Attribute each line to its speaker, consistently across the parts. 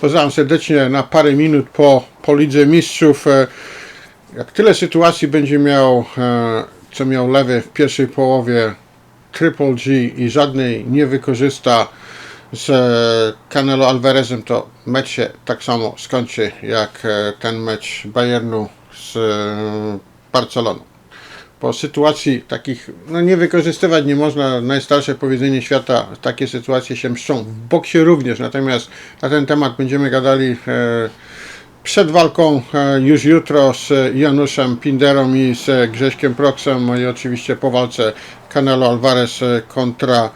Speaker 1: Pozdrawiam serdecznie na parę minut po, po Lidze Mistrzów. E, Jak tyle sytuacji będzie miał, e, co miał lewy w pierwszej połowie Triple G i żadnej nie wykorzysta z e, Canelo Alvarezem, to mecz się tak samo skończy jak ten mecz Bayernu z Barceloną po sytuacji takich, no nie wykorzystywać nie można, najstarsze powiedzenie świata, takie sytuacje się mszczą. W boksie również, natomiast na ten temat będziemy gadali e, przed walką e, już jutro z Januszem Pinderą i z Grześkiem Proksem no i oczywiście po walce Canelo Alvarez kontra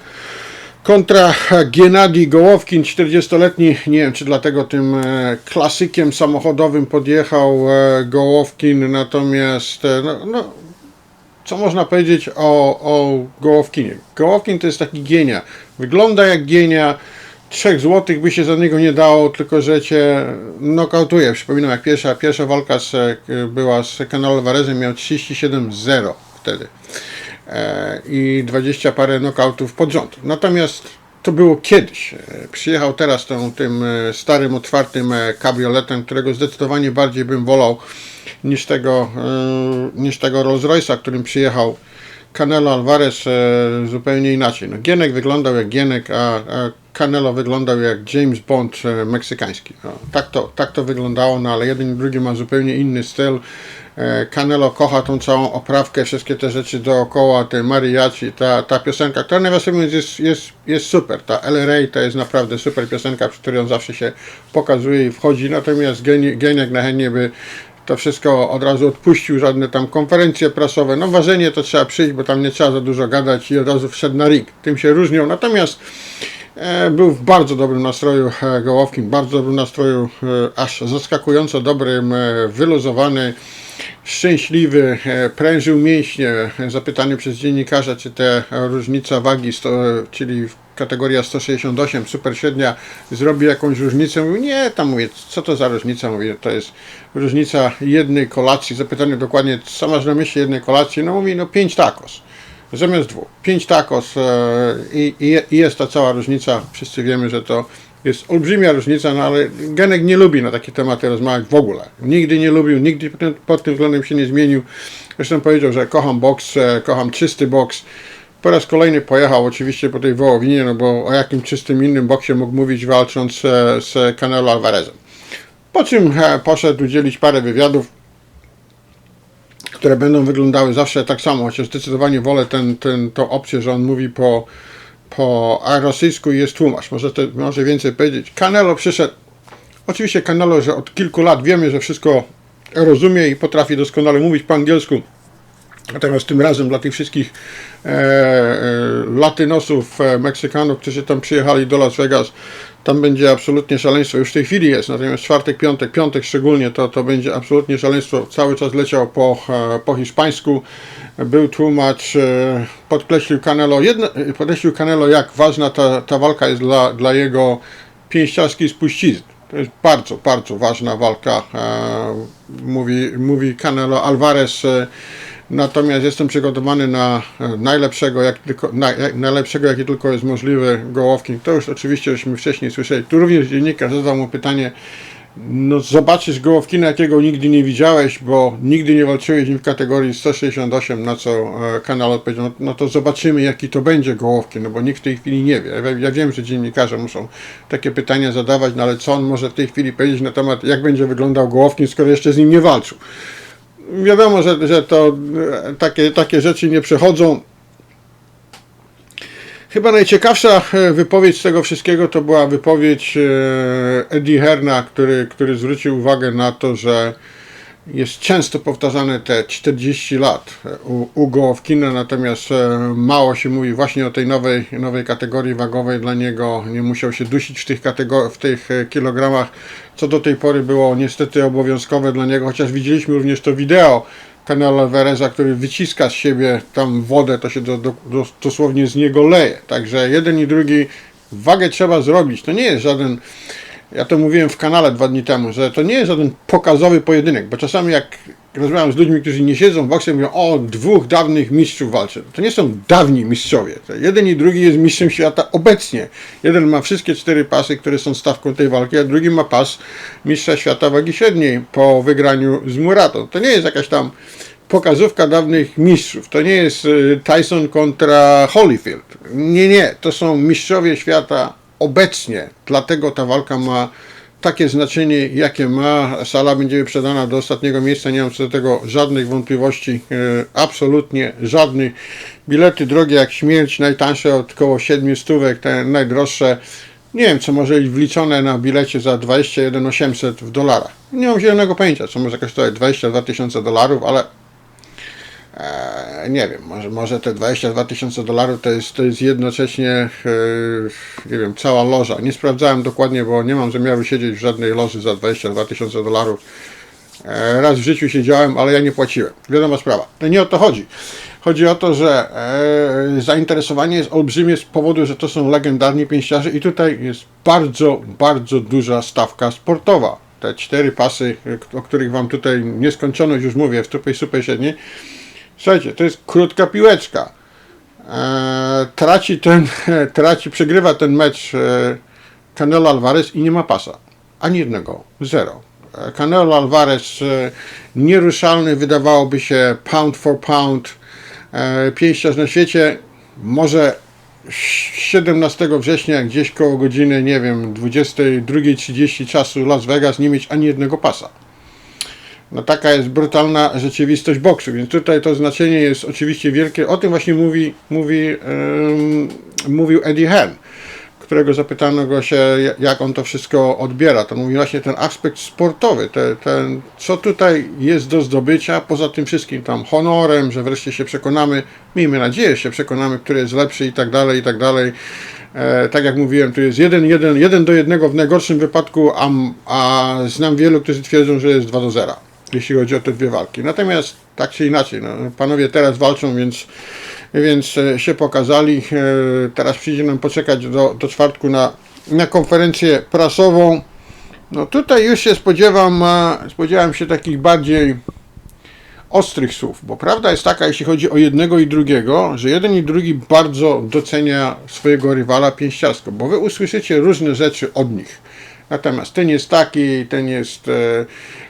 Speaker 1: kontra Gennady Gołowkin, 40-letni, nie wiem czy dlatego tym e, klasykiem samochodowym podjechał e, Gołowkin, natomiast e, no, no, co można powiedzieć o, o Gołowkinie? Gołowkin to jest taki genia. Wygląda jak genia. Trzech złotych by się za niego nie dało, tylko że cię nokautuje. Przypominam, jak pierwsza, pierwsza walka z, była z Canelo Alvarezem, miał 37-0 wtedy. E, I 20 parę nokautów pod rząd. Natomiast to było kiedyś. E, Przyjechał teraz tą, tym e, starym, otwartym e, kabrioletem, którego zdecydowanie bardziej bym wolał niż tego, niż tego Rolls Royce'a, którym przyjechał Canelo Alvarez zupełnie inaczej. No, Gienek wyglądał jak Gienek, a, Canelo wyglądał jak James Bond meksykański. No, tak, to, tak to wyglądało, no ale jeden i drugi ma zupełnie inny styl. E, Canelo kocha tą całą oprawkę, wszystkie te rzeczy dookoła, te mariachi, ta, ta piosenka, która nawiasem mówiąc jest, jest, jest super. Ta LRA to jest naprawdę super piosenka, przy której on zawsze się pokazuje i wchodzi, natomiast Geni- Gienek na chętnie by to wszystko od razu odpuścił, żadne tam konferencje prasowe. No ważenie to trzeba przyjść, bo tam nie trzeba za dużo gadać i od razu wszedł na ring. Tym się różnią. Natomiast e, był w bardzo dobrym nastroju e, Gołowkin, bardzo dobrym nastroju, aż zaskakująco dobrym, wyluzowany, szczęśliwy, e, prężył mięśnie. E, Zapytany przez dziennikarza, czy e, różnica wagi, sto, czyli kategoria 168, super średnia, zrobi jakąś różnicę. Mówi, nie, tam mówię, co to za różnica? Mówię, to jest różnica jednej kolacji. Zapytany dokładnie, co masz na myśli jednej kolacji? No mówi, no pięć tacos. Zamiast dwóch. Pięć tacos e, i, i, i jest ta cała różnica. Wszyscy wiemy, że to jest olbrzymia różnica, no ale Genek nie lubi na takie tematy rozmawiać w ogóle. Nigdy nie lubił, nigdy pod tym, względem się nie zmienił. Zresztą powiedział, że kocham boks, kocham czysty boks. Po raz kolejny pojechał oczywiście po tej wołowinie, no bo o jakim czystym innym boksie mógł mówić walcząc e, z Canelo Alvarezem. Po czym e, poszedł udzielić parę wywiadów, które będą wyglądały zawsze tak samo, chociaż zdecydowanie wolę ten, ten, tą opcję, że on mówi po, po rosyjsku jest tłumacz. Może, te, może więcej powiedzieć. Canelo przyszedł, oczywiście Canelo, że od kilku lat wiemy, że wszystko rozumie i potrafi doskonale mówić po angielsku. Natomiast tym razem dla tych wszystkich e, e, latynosów, e, Meksykanów, którzy tam przyjechali do Las Vegas, tam będzie absolutnie szaleństwo. Już w tej chwili jest, natomiast czwartek, piątek, piątek szczególnie, to, to będzie absolutnie szaleństwo. Cały czas leciał po, e, po hiszpańsku. Był tłumacz, e, podkreślił Canelo, jedno, podkreślił Canelo, jak ważna ta, ta walka jest dla, dla jego pięściarskiej spuścizny. To jest bardzo, bardzo ważna walka, e, mówi, mówi Canelo Alvarez. E, Natomiast jestem przygotowany na e, najlepszego, jak tylko, jak, najlepszego, jaki tylko jest możliwy Gołowkin. To już oczywiście żeśmy wcześniej słyszeli. Tu również dziennikarz zadał mu pytanie, no zobaczysz Gołowkina, jakiego nigdy nie widziałeś, bo nigdy nie walczyłeś nim w kategorii 168, na co e, kanał odpowiedział, no, no to zobaczymy, jaki to będzie Gołowkin, no bo nikt w tej chwili nie wie. Ja, ja wiem, że dziennikarze muszą takie pytania zadawać, no ale co on może w tej chwili powiedzieć na temat, jak będzie wyglądał Gołowkin, skoro jeszcze z nim nie walczył wiadomo, że, że to e, takie, takie rzeczy nie przechodzą. Chyba najciekawsza e, wypowiedź z tego wszystkiego to była wypowiedź e, Eddie Herna, który, który zwrócił uwagę na to, że jest często powtarzane te 40 lat u, u Gołowkina, natomiast e, mało się mówi właśnie o tej nowej, nowej kategorii wagowej dla niego. Nie musiał się dusić w tych, w tych e, kilogramach, co do tej pory było niestety obowiązkowe dla niego, chociaż widzieliśmy również to wideo Canelo Alvareza, który wyciska z siebie tam wodę, to się do, do, do, dosłownie z niego leje. Także jeden i drugi wagę trzeba zrobić. To nie jest żaden ja to mówiłem w kanale dwa dni temu, że to nie jest żaden pokazowy pojedynek, bo czasami jak rozmawiam z ludźmi, którzy nie siedzą w boksie, mówią o dwóch dawnych mistrzów walczy. To nie są dawni mistrzowie. To jeden i drugi jest mistrzem świata obecnie. Jeden ma wszystkie cztery pasy, które są stawką tej walki, a drugi ma pas mistrza świata wagi średniej po wygraniu z Muratą. To nie jest jakaś tam pokazówka dawnych mistrzów. To nie jest y, Tyson kontra Holyfield. Nie, nie. To są mistrzowie świata obecnie. Dlatego ta walka ma takie znaczenie, jakie ma. Sala będzie wyprzedana do ostatniego miejsca. Nie mam co do tego żadnych wątpliwości. y, Absolutnie żadnych. Bilety drogie jak śmierć, najtańsze od około 7 stówek, te najdroższe. Nie wiem, co może wliczone na bilecie za 21 800 w dolarach. Nie mam zielonego pojęcia, co może kosztować 22 tysiące dolarów, ale e, nie wiem, może, może te 22 tysiące dolarów to jest, to jest jednocześnie, e, nie wiem, cała loża. Nie sprawdzałem dokładnie, bo nie mam zamiaru siedzieć w żadnej loży za 22 tysiące dolarów. E, Raz w życiu siedziałem, ale ja nie płaciłem. Wiadoma sprawa. To nie o to chodzi. Chodzi o to, że e, zainteresowanie jest olbrzymie z powodu, że to są legendarni pięściarze i tutaj jest bardzo, bardzo duża stawka sportowa. Te cztery pasy, o których Wam tutaj nieskończoność już mówię w tupej supej średniej. Słuchajcie, to jest krótka piłeczka. E, traci ten, traci, przegrywa ten mecz e, Canelo Alvarez i nie ma pasa. Ani jednego. Zero. E, Canelo Alvarez e, nieruszalny, wydawałoby się pound for pound e, pięściarz na świecie. Może 17 września gdzieś koło godziny, nie wiem, 22.30 czasu Las Vegas nie mieć ani jednego pasa. No taka jest brutalna rzeczywistość boksu, więc tutaj to znaczenie jest oczywiście wielkie. O tym właśnie mówi, mówi, em, mówił Eddie Hearn, którego zapytano go się, jak on to wszystko odbiera. To mówi właśnie ten aspekt sportowy, te, ten, co tutaj jest do zdobycia, poza tym wszystkim tam honorem, że wreszcie się przekonamy, miejmy nadzieję, się przekonamy, który jest lepszy i tak dalej, i tak dalej. E, tak jak mówiłem, tu jest jeden, jeden, jeden do jednego w najgorszym wypadku, a, a znam wielu, którzy twierdzą, że jest 2 do 0 jeśli chodzi o te dwie walki. Natomiast tak czy inaczej, no, panowie teraz walczą, więc, więc e, się pokazali. E, Teraz przyjdzie nam poczekać do, do czwartku na, na konferencję prasową. No tutaj już się spodziewam, e, spodziewam się takich bardziej ostrych słów, bo prawda jest taka, jeśli chodzi o jednego i drugiego, że jeden i drugi bardzo docenia swojego rywala pięściarsko, bo wy usłyszycie różne rzeczy od nich. Natomiast ten jest taki, ten jest e,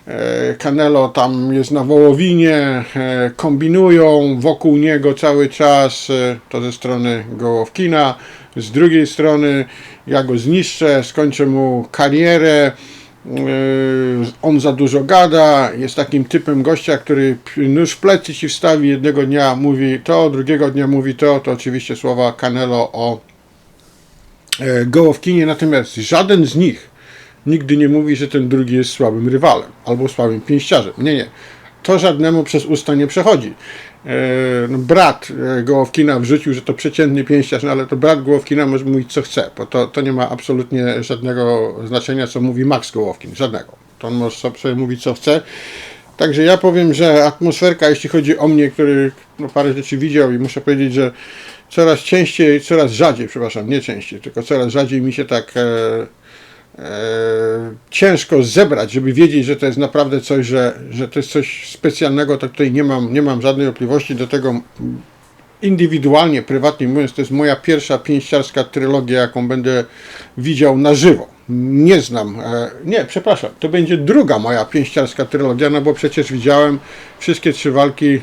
Speaker 1: e, Canelo tam jest na wołowinie, e, kombinują wokół niego cały czas, to ze strony Gołowkina, z drugiej strony ja go zniszczę, skończę mu karierę, on za dużo gada, jest takim typem gościa, który nóż w plecy ci wstawi, jednego dnia mówi to, drugiego dnia mówi to, to oczywiście słowa Canelo o Gołowkinie, natomiast żaden z nich nigdy nie mówi, że ten drugi jest słabym rywalem albo słabym pięściarzem. Nie, nie. To żadnemu przez usta nie przechodzi. E, no, brat e, Gołowkina wrzucił, że to przeciętny pięściarz, no ale to brat Gołowkina może mówić co chce, bo to, to nie ma absolutnie żadnego znaczenia, co mówi Max Gołowkin, żadnego. To on może sobie mówić co chce. Także ja powiem, że atmosferka, jeśli chodzi o mnie, który no, parę rzeczy widział i muszę powiedzieć, że coraz częściej, coraz rzadziej, przepraszam, nie częściej, tylko coraz rzadziej mi się tak e, ciężko zebrać, żeby wiedzieć, że to jest naprawdę coś, że, że to jest coś specjalnego, to tutaj nie mam, nie mam żadnej wątpliwości do tego indywidualnie, prywatnie mówiąc, to jest moja pierwsza pięściarska trylogia, jaką będę widział na żywo. Nie znam, e, nie, przepraszam, to będzie druga moja pięściarska trylogia, no bo przecież widziałem wszystkie trzy walki e,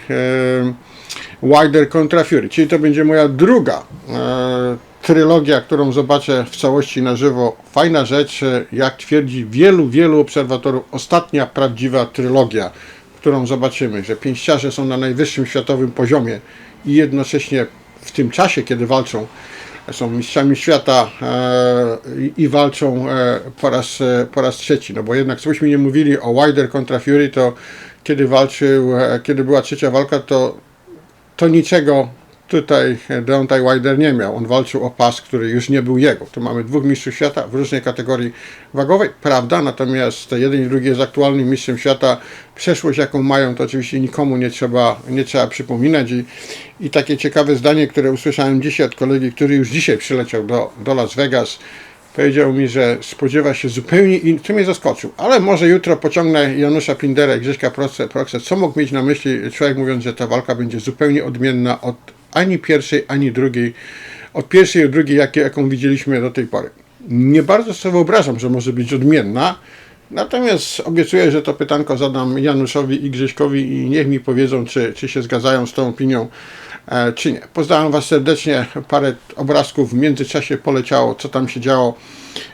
Speaker 1: Wilder kontra Fury, czyli to będzie moja druga e, trylogia, którą zobaczę w całości na żywo. Fajna rzecz, jak twierdzi wielu, wielu obserwatorów, ostatnia prawdziwa trylogia, którą zobaczymy, że pięściarze są na najwyższym światowym poziomie i jednocześnie w tym czasie, kiedy walczą, są mistrzami świata e, i, walczą e, po, raz, e, po raz trzeci. No bo jednak, cobyśmy nie mówili o Wilder kontra Fury, to kiedy walczył, kiedy była trzecia walka, to to niczego tutaj Deontay Wilder nie miał. On walczył o pas, który już nie był jego. Tu mamy dwóch mistrzów świata w różnej kategorii wagowej, prawda, natomiast jeden i drugi jest aktualnym mistrzem świata. Przeszłość, jaką mają, to oczywiście nikomu nie trzeba, nie trzeba przypominać i, i takie ciekawe zdanie, które usłyszałem dzisiaj od kolegi, który już dzisiaj przyleciał do, do Las Vegas, powiedział mi, że spodziewa się zupełnie innego, co mnie zaskoczył, ale może jutro pociągnę Janusza Pinderę i Grześka Proksę, co mógł mieć na myśli człowiek mówiąc, że ta walka będzie zupełnie odmienna od ani pierwszej, ani drugiej, od pierwszej i drugiej, jakie, jaką widzieliśmy do tej pory. Nie bardzo sobie wyobrażam, że może być odmienna, natomiast obiecuję, że to pytanko zadam Januszowi i Grześkowi i niech mi powiedzą, czy, czy się zgadzają z tą opinią, czy nie. Pozdrawiam Was serdecznie, parę obrazków w międzyczasie poleciało, co tam się działo,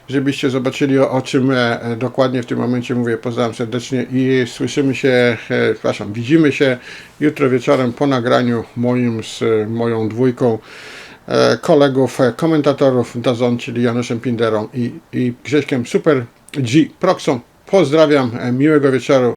Speaker 1: żebyście zobaczyli o, czym e, e, dokładnie w tym momencie mówię. Pozdrawiam serdecznie i słyszymy się, e, przepraszam, widzimy się jutro wieczorem po nagraniu moim z e, moją dwójką e, kolegów, e, komentatorów Dazon, czyli Januszem Pinderą i, i Grześkiem Super G Proxą. Pozdrawiam, e, miłego wieczoru.